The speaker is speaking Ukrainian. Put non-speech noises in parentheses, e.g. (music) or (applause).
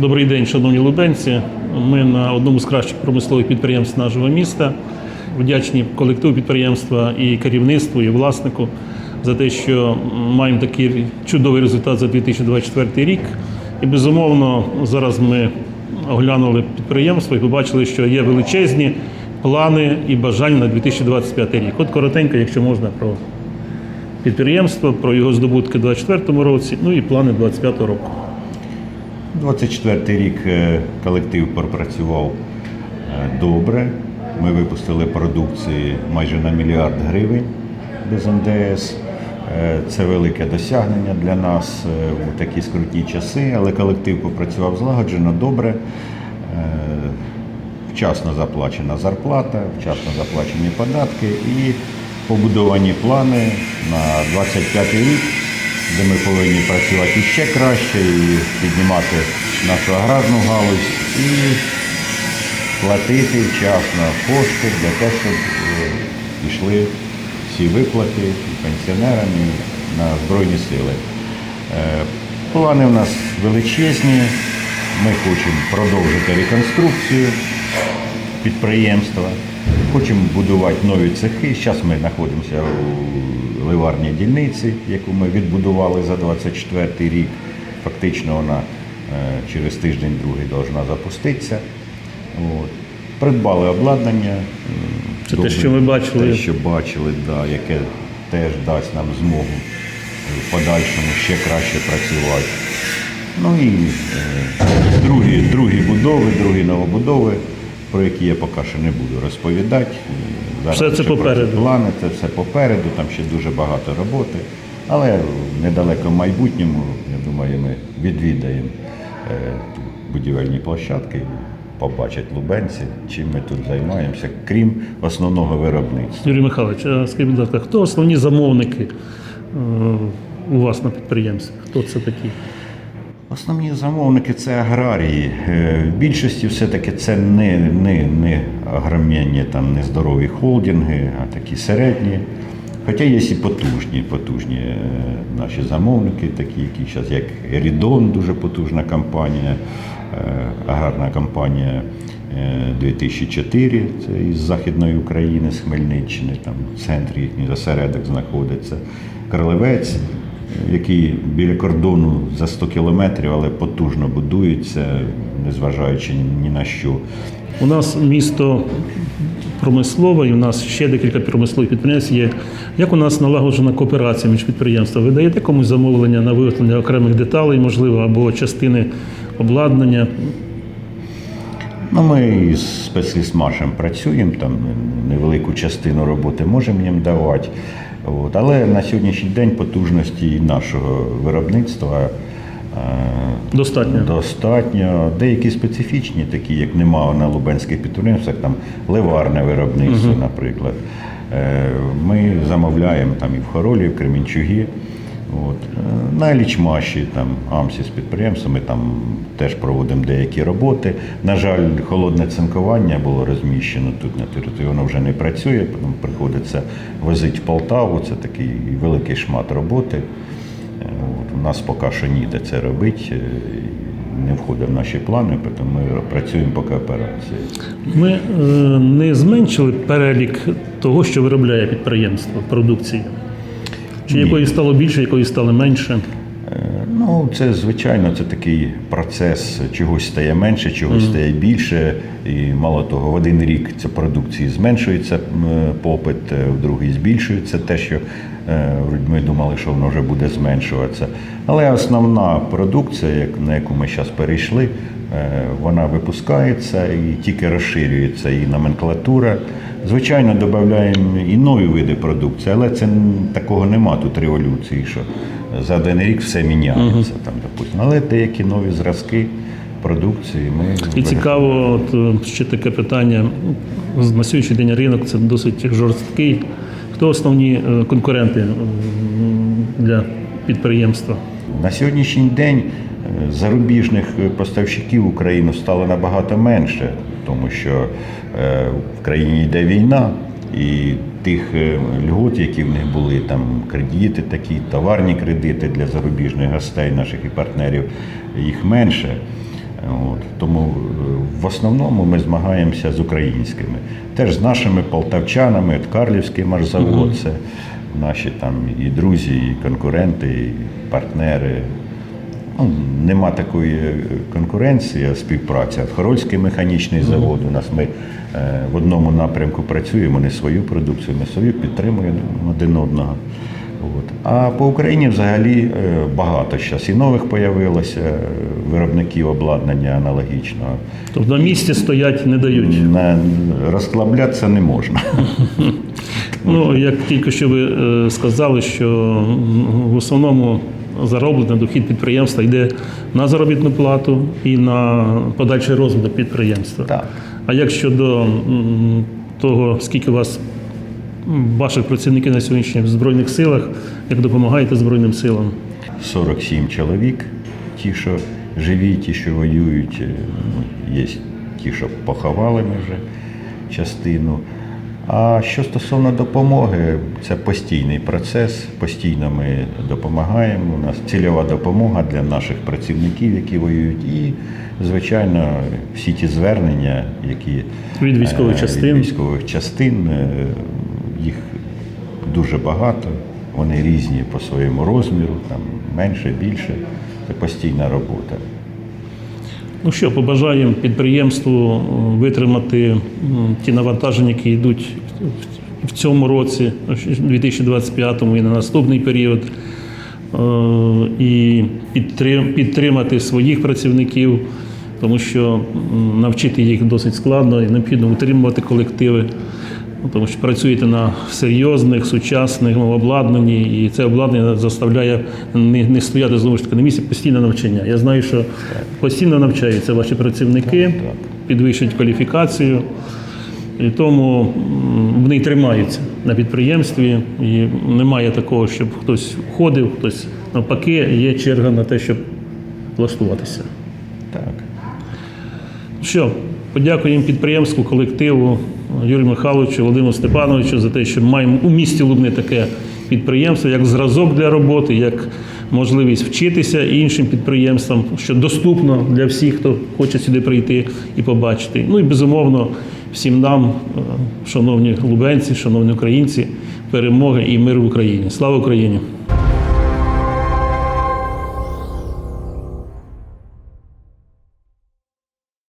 Добрий день, шановні лубенці. Ми на одному з кращих промислових підприємств нашого міста. Вдячні колективу підприємства і керівництву, і власнику за те, що маємо такий чудовий результат за 2024 рік. І безумовно, зараз ми оглянули підприємство і побачили, що є величезні плани і бажання на 2025 рік. От коротенько, якщо можна, про підприємство, про його здобутки у 2024 році, ну і плани 2025 року. 24 рік е, колектив пропрацював е, добре. Ми випустили продукції майже на мільярд гривень без НДС. Е, Це велике досягнення для нас у такі скрутні часи, але колектив попрацював злагоджено, добре. Вчасно заплачена зарплата, вчасно заплачені податки і побудовані плани на 25 рік, де ми повинні працювати ще краще і піднімати нашу аграрну галузь і платити вчасно кошти для того, щоб е, пішли всі виплати пенсіонерам і на Збройні сили. Е, Плани в нас величезні. Ми хочемо продовжити реконструкцію підприємства. Хочемо будувати нові цехи. Зараз ми знаходимося у ливарній дільниці, яку ми відбудували за 24 рік. Фактично вона е, через тиждень-другий повинна запуститися. От. Придбали обладнання. Це те, що ми бачили. Те, що бачили, да, яке теж дасть нам змогу в подальшому ще краще працювати. Ну і е, другі, другі будови, другі новобудови, про які я поки що не буду розповідати. Зараз Все це попереду. Плани, це все попереду, там ще дуже багато роботи. Але в недалекому майбутньому, я думаю, ми відвідаємо е, будівельні площадки, побачать лубенці, чим ми тут займаємося, крім основного виробництва. Юрій Михайлович, а скажіть, будь ласка, хто основні замовники е, у вас на підприємстві? Хто це такі? Основні замовники це аграрії. Е, В більшості все-таки це не, не, не агромінні, там не здорові холдинги, а такі середні. Хоча є і потужні, потужні е, наші замовники, такі, які зараз, як Ерідон, дуже потужна компанія, е, аграрна компанія е, 2004, це із Західної України, з Хмельниччини, там в центрі їхній осередок знаходиться. Кролевець, який біля кордону за 100 кілометрів, але потужно будується, незважаючи ні на що. У нас місто промислове, і у нас ще декілька промислових підприємств є. Як у нас налагоджена кооперація між підприємствами? Ви даєте комусь замовлення на виготовлення окремих деталей, можливо, або частини обладнання? Ну, ми із спецлісмашем працюємо, там невелику частину роботи можемо їм давати. От. Але на сьогоднішній день потужності нашого виробництва е, Достатньо. достатньо. Деякі специфічні, такі, як нема на лубенських підприємствах, там ливарне виробництво, наприклад. Е, Ми замовляємо там і в Хоролі, і в Кремінчугі. От. Е, На Лічмаші, там Амсі з підприємствами там теж проводимо деякі роботи. На жаль, холодне цинкування було розміщено тут на території, воно вже не працює, тому приходиться возити в Полтаву, це такий великий шмат роботи. Е, От, у нас поки що ніде це робити, е, не входить в наші плани, тому ми працюємо по кооперації. Ми не зменшили перелік того, що виробляє підприємство продукції. Чи якої стало більше, якої стало менше? Е, Ну, це звичайно, це такий процес. Чогось стає менше, чогось стає більше. І мало того, в один рік ця продукції зменшується попит, е, в другий збільшується те, що е, ми думали, що воно вже буде зменшуватися. Але основна продукція, на яку ми зараз перейшли, вона випускається і тільки розширюється і номенклатура. Звичайно, додаємо і нові види продукції, але це такого нема тут революції, що за один рік все міняється. Там, допустимо. Але деякі нові зразки продукції ми І цікаво, от е, ще таке питання. На сьогоднішній день ринок це досить жорсткий. Хто основні е, конкуренти для підприємства? На сьогоднішній день е, зарубіжних е, поставщиків в Україну стало набагато менше, тому що е, в країні йде війна, і тих льгот, які в них були, там кредити, такі товарні кредити для зарубіжних гостей, наших і партнерів, їх менше. От. Тому в основному ми змагаємося з українськими. Теж з нашими полтавчанами, от Карлівський марзавод, це наші там і друзі, і конкуренти, і партнери. Ну, нема такої е, конкуренції, а співпраця. Хорольський механічний завод. У нас ми е, в одному напрямку працюємо, не свою продукцію, ми свою підтримуємо один одного. От. А по Україні взагалі е, багато зараз і нових появилося виробників обладнання аналогічного. Тобто на місці стоять не дають. На, розслаблятися не можна. (laughs) Ну, як тільки що ви е, сказали, що в основному зароблений дохід підприємства йде на заробітну плату і на подальший розвиток підприємства. Так. А як щодо того, скільки у вас ваших працівників на сьогоднішній в Збройних силах, як допомагаєте Збройним силам? 47 чоловік, ті, що живі, ті, що воюють, е, ну, є ті, що поховали ми вже частину. А що стосовно допомоги, це постійний процес. Постійно ми допомагаємо. У нас цільова допомога для наших працівників, які воюють, і, звичайно, всі ті звернення, які Від військових е, частин. від військових частин, е, їх дуже багато. Вони різні по своєму розміру, там менше, більше. Це постійна робота. Ну що, побажаємо підприємству витримати ті навантаження, які йдуть в- цьому році, в 2025 і на наступний період, Е, і підтримати своїх працівників, тому що навчити їх досить складно і необхідно утримувати колективи. Ну, Тому що працюєте на серйозних, сучасних обладнанні, і це обладнання заставляє не, не стояти знову ж таки на місці постійне навчання. Я знаю, що постійно навчаються ваші працівники, підвищують кваліфікацію, і тому вони тримаються на підприємстві. І немає такого, щоб хтось входив, хтось навпаки, є черга на те, щоб влаштуватися. Так. Що, подякуємо підприємству, колективу Юрію Михайловичу, Володимиру Степановичу за те, що маємо у місті Лубни таке підприємство, як зразок для роботи, як можливість вчитися іншим підприємствам, що доступно для всіх, хто хоче сюди прийти і побачити. Ну і безумовно всім нам, е, шановні лубенці, шановні українці, перемоги і мир в Україні. Слава Україні!